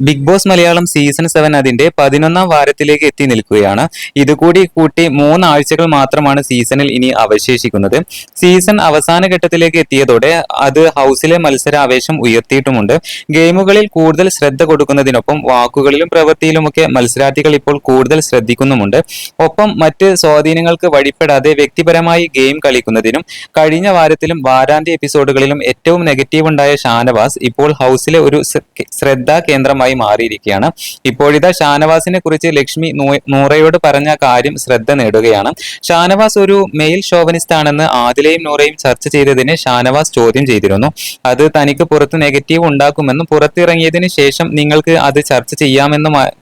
Big Boss Malayalam season seven അതിന്റെ പതിനൊന്നാം വാരത്തിലേക്ക് എത്തി നിൽക്കുകയാണ്. ഇതുകൂടി കൂട്ടി മൂന്നാഴ്ചകൾ മാത്രമാണ് സീസണിൽ ഇനി അവശേഷിക്കുന്നത്. സീസൺ അവസാന ഘട്ടത്തിലേക്ക് എത്തിയതോടെ അത് ഹൗസിലെ മത്സരാവേശം ഉയർത്തിയിട്ടുമുണ്ട്. ഗെയിമുകളിൽ കൂടുതൽ ശ്രദ്ധ കൊടുക്കുന്നതിനൊപ്പം വാക്കുകളിലും പ്രവൃത്തിയിലുമൊക്കെ മത്സരാർത്ഥികൾ ഇപ്പോൾ കൂടുതൽ ശ്രദ്ധിക്കുന്നുമുണ്ട്. ഒപ്പം മറ്റ് സ്വാധീനങ്ങൾക്ക് വഴിപ്പെടാതെ വ്യക്തിപരമായി ഗെയിം കളിക്കുന്നതിനും കഴിഞ്ഞ വാരത്തിലും വാരാന്ത്യ എപ്പിസോഡുകളിലും ഏറ്റവും നെഗറ്റീവ് ഉണ്ടായ ഷാനവാസ് ഇപ്പോൾ ഹൗസിലെ ഒരു ശ്ര- ശ്രദ്ധാ കേന്ദ്രമായി മാറിയിരിക്കുകയാണ്. ഇപ്പോഴിതാ ഷാനവാസിനെ കുറിച്ച് ലക്ഷ്മി നൂറയോട് പറഞ്ഞ കാര്യം ശ്രദ്ധ നേടുകയാണ്. ഷാനവാസ് ഒരു മെയിൽ ഷോവനിസ്റ്റ് ആണെന്ന് ആദിലയും നൂറയും ചർച്ച ചെയ്തതിനെ ഷാനവാസ് ചോദ്യം ചെയ്തിരുന്നു. അത് തനിക്ക് പുറത്ത് നെഗറ്റീവ് ഉണ്ടാക്കുമെന്നും പുറത്തിറങ്ങിയതിന് ശേഷം നിങ്ങൾക്ക് അത് ചർച്ച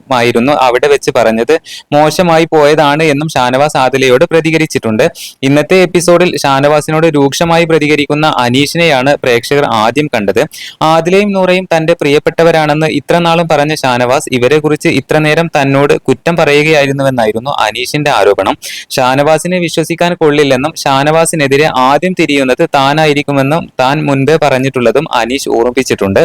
ചെയ്യാമെന്നുമായിരുന്നു അവിടെ വെച്ച് പറഞ്ഞത്. മോശമായി പോയതാണ് എന്നും ഷാനവാസ് ആദിലയോട് പ്രതികരിച്ചിട്ടുണ്ട്. ഇന്നത്തെ എപ്പിസോഡിൽ ഷാനവാസിനോട് രൂക്ഷമായി പ്രതികരിക്കുന്ന അനീഷിനെയാണ് പ്രേക്ഷകർ ആദ്യം കണ്ടത്. ആദിലയും നൂറയും തന്റെ പ്രിയപ്പെട്ടവരാണെന്ന് ഇത്ര നാളും പറഞ്ഞ ഷാനവാസ് ഇവരെ കുറിച്ച് ഇത്ര നേരം തന്നോട് കുറ്റം പറയുകയായിരുന്നുവെന്നായിരുന്നു അനീഷിന്റെ ആരോപണം. ഷാനവാസിനെ വിശ്വസിക്കാൻ കൊള്ളില്ലെന്നും ഷാനവാസിനെതിരെ ആദ്യം തിരിയുന്നത് താനായിരിക്കുമെന്നും താൻ മുൻപേ പറഞ്ഞിട്ടുള്ളതും അനീഷ് ഓർമ്മിപ്പിച്ചിട്ടുണ്ട്.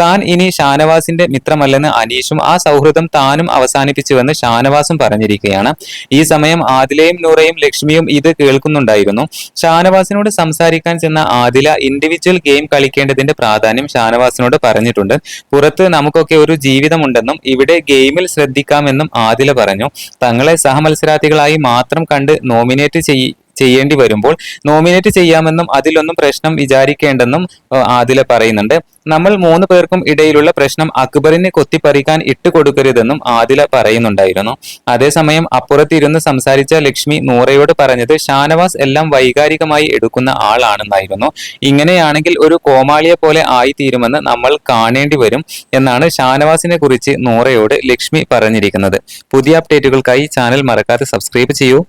താൻ ഇനി ഷാനവാസിന്റെ മിത്രമല്ലെന്ന് അനീഷും ആ സൗഹൃദം താനും അവസാനിപ്പിച്ചുവെന്ന് ഷാനവാസും പറഞ്ഞിരിക്കുകയാണ്. ഈ സമയം ആദിലയും നൂറയും ലക്ഷ്മിയും ഇത് കേൾക്കുന്നുണ്ടായിരുന്നു. ഷാനവാസിനോട് സംസാരിക്കാൻ ചെന്ന ആദില ഇൻഡിവിജ്വൽ ഗെയിം കളിക്കേണ്ടതിന്റെ പ്രാധാന്യം ഷാനവാസിനോട് പറഞ്ഞിട്ടുണ്ട്. പുറത്ത് നമുക്കൊക്കെ ഒരു ജീവിതമുണ്ടെന്നും ഇവിടെ ഗെയിമിൽ ശ്രദ്ധിക്കാമെന്നും ആദില പറഞ്ഞു. തങ്ങളെ സഹമത്സരാർത്ഥികളായി മാത്രം കണ്ട് നോമിനേറ്റ് ചെയ് ചെയ്യേണ്ടി വരുമ്പോൾ നോമിനേറ്റ് ചെയ്യാമെന്നും അതിലൊന്നും പ്രശ്നം വിചാരിക്കേണ്ടെന്നും ആദില പറയുന്നുണ്ട്. നമ്മൾ മൂന്ന് പേർക്കും ഇടയിലുള്ള പ്രശ്നം അക്ബറിനെ കൊത്തിപ്പറിക്കാൻ ഇട്ടുകൊടുക്കരുതെന്നും ആദില പറയുന്നുണ്ടായിരുന്നു. അതേസമയം അപ്പുറത്തിരുന്ന് സംസാരിച്ച ലക്ഷ്മി നൂറയോട് പറഞ്ഞത് ഷാനവാസ് എല്ലാം വൈകാരികമായി എടുക്കുന്ന ആളാണെന്നായിരുന്നു. ഇങ്ങനെയാണെങ്കിൽ ഒരു കോമാളിയെ പോലെ ആയിത്തീരുമെന്ന് നമ്മൾ കാണേണ്ടി വരും എന്നാണ് ഷാനവാസിനെ കുറിച്ച് നൂറയോട് ലക്ഷ്മി പറഞ്ഞിരിക്കുന്നത്. പുതിയ അപ്ഡേറ്റുകൾക്കായി ചാനൽ മറക്കാതെ സബ്സ്ക്രൈബ് ചെയ്യൂ.